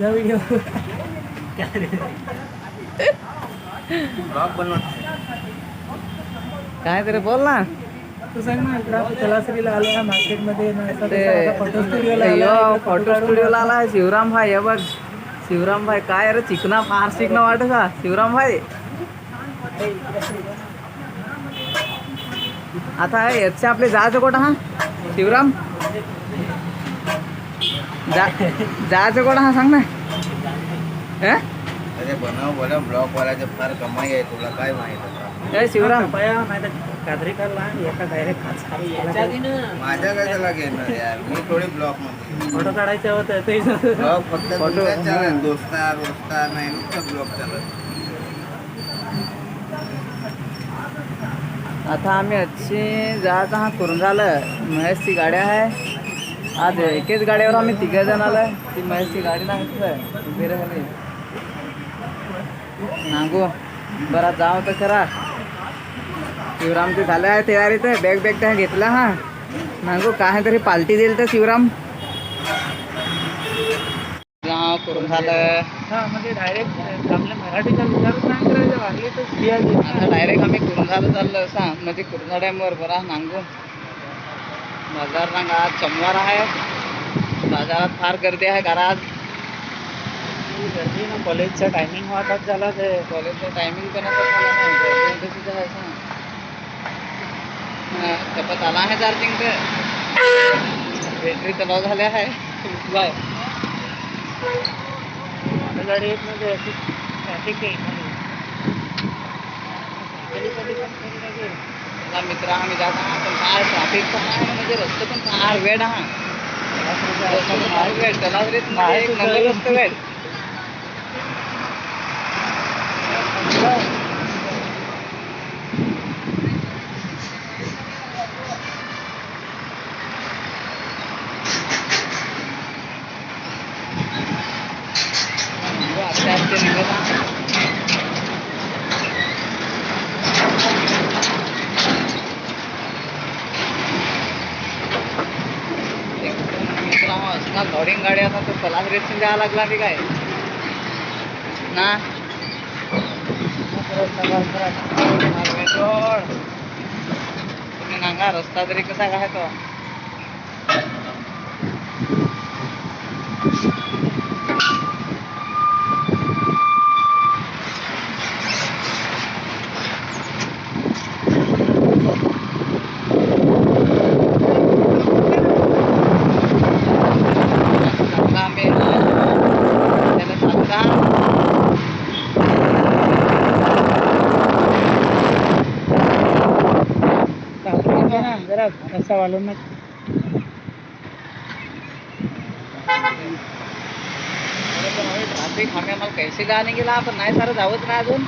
या. व्हिडिओ काय तरी बोल ना. तू सांग ना तलासरीला आलो मार्केटमध्ये ते फोटो स्टुडिओला यो फोटो स्टुडिओला आला शिवराम भाई हे बघ. शिवराम भाई काय रे चिकना फार चिकना वाटत का शिवराम भाई. आता याचे आपले जायचं कुठं हा शिवराम? जा जायचं कुठं हा सांग ना. हं? अरे बनव बोला ब्लॉग वाल्याचे फार कमाई आहे तुला काय माहीत ए शिवराम. माझ्या काय त्याला घेणार यार? मी थोडी ब्लॉगमध्ये फोटो काढायचे होते ते. ब्लॉग फक्त Photo, तुमच्याच. चालत दोस्ता रोस्ता नाही नुसतं चालत आता आम्ही अच्छी जात हा करून झालं. महेशची गाडी आहे. आज एकेच गाडीवर आम्ही तिघ जण आलोय. ती महेशची गाडी उभी राहिली. नागो बरा जाव तर करा शिवरामचे झालं आहे तयारी तर बॅग बॅग त्या घेतला हा? नागो काय तरी पालटी देईल तर शिवराम. जाव करून झालं. हा म्हणजे डायरेक्ट आपल्या मराठीचा विचारच नाही करायचं. तर डायरेक्ट आम्ही कुरुंजाला चाललो असा म्हणजे कुरुंजा डॅमवर बरा नांगू. बाजार नांग आज सोमवार आहे. बाजारात फार गर्दी आहे. कारण आज गर्दी ना कॉलेजचा टायमिंग वाटत झाला ते. कॉलेजचं टायमिंग पण आता झाला नाही. गर्दी म्हणजे आहे सांग. आला आहे चार्जिंग ते बॅटरी तलाव झाले आहे. बाय आता गाडी येत म्हणजे ट्रॅफिक आहे. मला मित्र आम्ही जात आहात. पण काय ट्रॅफिक पण आहे म्हणजे रस्ते पण फार वेळ हा. फार वेळ म्हणजे एक नंबर रस्ते वेळ आस्ते गाडी आता तो पलास रेसिंग द्यावा लागला मी काय? ना? तुम्ही नांगा रस्ता तरी कसा काय तो चांगला आम्ही त्याला सांगा ट्रॅफिक आहे ना जरा रस्ता वाढून ना आम्ही आम्हाला कैसे गाणे गेला आपण. नाही सारं जावत नाही अजून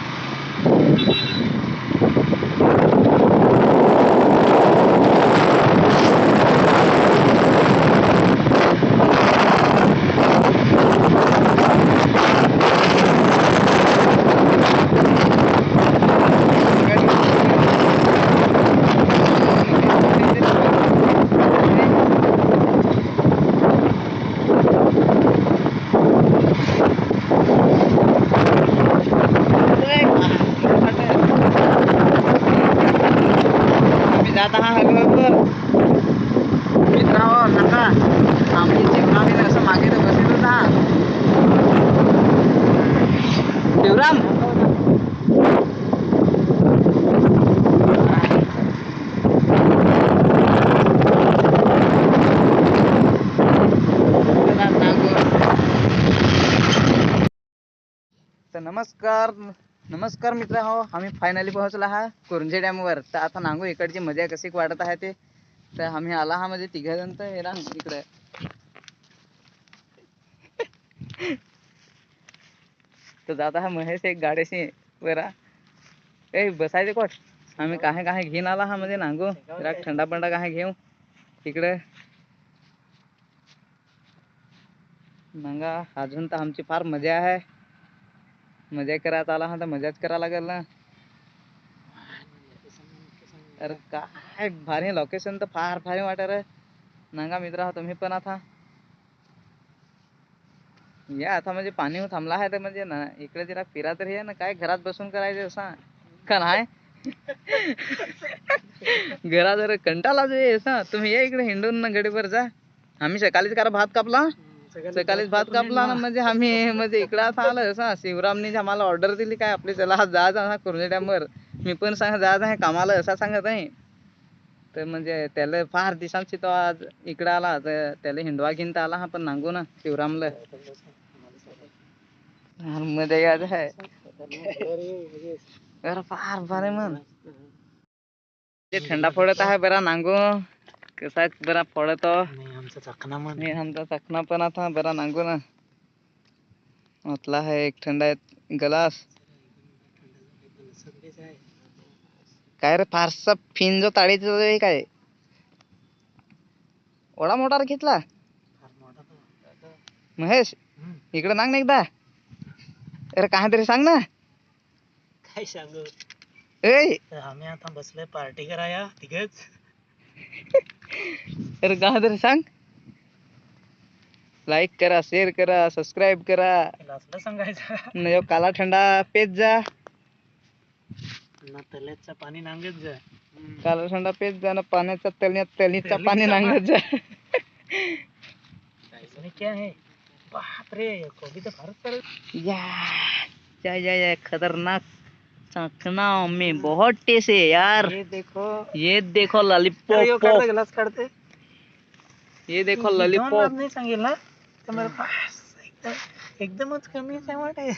आम्ही जात आहात हगवतवर मित्रांनो नका आमची शिवरामीने असं मागे तर बसत होता शिवराम तर नमस्कार नमस्कार मित्र हो आम्ही फायनली पोहोचलो हा कुरुंजे डॅमवर. तर आता नांगू इकडची मजा कशी वाढत आहे ते. तर आम्ही आला हा म्हणजे तिघ जण तर हे रांग इकडे. तर जाता हा महेश एक गाडीशी. बरा. ए बसायचे कोट आम्ही काय काय घेऊन आला हा म्हणजे नांगू. जरा थंडा पंडा काय घेऊ. इकडे. नांगा अजून तर आमची फार मजा आहे. मजा करायला आला हा तर मजाच करा लागेल ना. अरे काय भारी लोकेशन तर फार भारी वाटत रे. नांगा मित्र हा तुम्ही पण आता. या आता म्हणजे पाणी थांबला आहे तर म्हणजे ना इकडे जरा फिरा तर आहे ना काय घरात बसून करायचं असा का नाही? घरात जर कंटाळा जे असा तुम्ही या इकडे हिंडून ना गडीवर जा. आम्ही सकाळीच करा भात कापला. सकाळीच भात कापला ना म्हणजे आम्ही म्हणजे इकडं असं आलं असं. शिवरामने आम्हाला ऑर्डर दिली काय आपली चला जा जा कुर्ले डॅमवर मी पण सांग जा जा कामाला असा सांगत आहे तर म्हणजे त्याला फार दिवसांची तो आज इकडं आला तर त्याला हिंडवा घेऊन तर आला हा पण नांगू ना शिवरामला. फार मजा याद आहे. फार भारी मन ते थंडा पडत आहे बरा नांगू कसा बरा पडतो आणि आमचा चकना पण आता बरा नांगू ना. म्हटला आहे एक थंडा गलास. काय रे फारसा फिन जो ताळीचा जो आहे काय एवढा मोठा रे घेतला महेश इकडे नांग ना एकदा. अरे काय तरी सांग ना. काय सांगू? ए आम्ही आता बसलोय पार्टी कराया तिघच. तरी सांग. लाईक करा शेअर करा सबस्क्राईब करा. सांगायचं. न ह्यो काला थंडा पेत जा. तल्याचं पाणी नांगत जा. काला थंडा पेत जा ना पाण्याचा तलण्यात तलनीचा पाणी नांगत जा. क्या है? बाप रे कोबी तर फारच या या या खतरनाक. चखना मम्मी बहुत टेस्ट है यार। ये देखो। ये देखो लॉलीपॉप ग्लास काढते ये देखो लॉलीपॉप नाही सांगेल ना तर मला पास एकदम एकदमच कमी आहे वाटे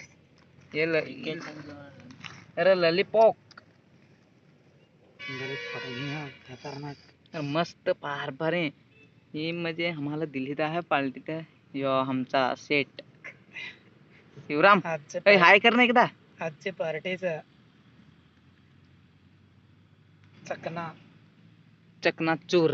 ये ल- अरे लॉलीपॉप खतरनाक। मस्त पार भरे। हे म्हणजे आम्हाला दिल्लीत आहे पार्टीत आहे यो आमचा सेट शिवराम ए, हाय कर ना एकदा आजचे पार्टीचा चकना चकना चूर